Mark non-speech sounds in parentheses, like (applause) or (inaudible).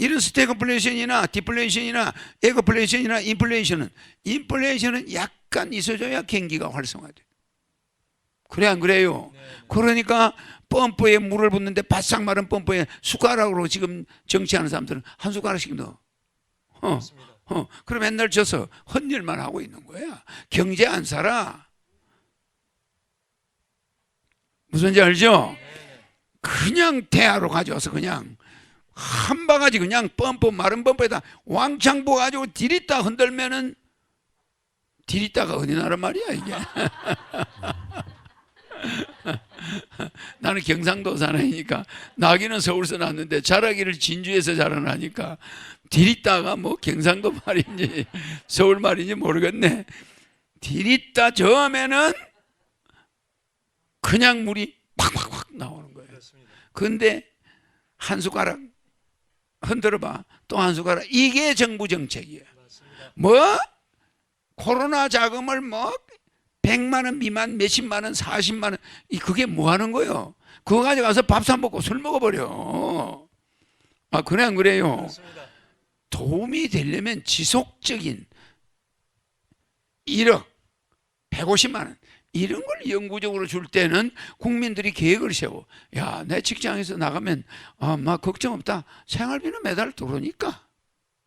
이런 스태그플레이션이나 디플레이션이나 에그플레이션이나 인플레이션은 인플레이션은 약간 있어줘야 경기가 활성화돼. 그래 안 그래요? 그러니까 펌프에 물을 붓는데 바싹 마른 펌프에 숟가락으로 지금 정치하는 사람들은 한 숟가락씩 넣어. 어, 맞습니다. 어, 그럼 맨날 져서 헛일만 하고 있는 거야. 경제 안 살아. 무슨지 알죠? 그냥 대하로 가져와서 그냥 한 바가지 그냥 펌프 마른 펌프에다 왕창 부어가지고 디리다 흔들면은 디리다가 어디 나라 말이야 이게. (laughs) 나는 경상도 사나이니까 나기는 서울서 났는데 자라기를 진주에서 자라나니까 디리다가 뭐 경상도 말인지 서울 말인지 모르겠네. 디리다 저으면은 그냥 물이 팍팍팍 나오는 거예요. 근데 한 숟가락 흔들어 봐. 또 한 숟가락. 이게 정부 정책이에요. 맞습니다. 뭐? 코로나 자금을 뭐 100만 원 미만 몇십만 원, 40만 원. 이 그게 뭐 하는 거예요? 그거 가져가서 밥 사 먹고 술 먹어 버려. 아, 그래 안 그래요? 그렇습니다. 도움이 되려면 지속적인 1억, 150만 원 이런 걸 영구적으로 줄 때는 국민들이 계획을 세워. 야, 내 직장에서 나가면 아, 막 걱정 없다. 생활비는 매달 들어오니까.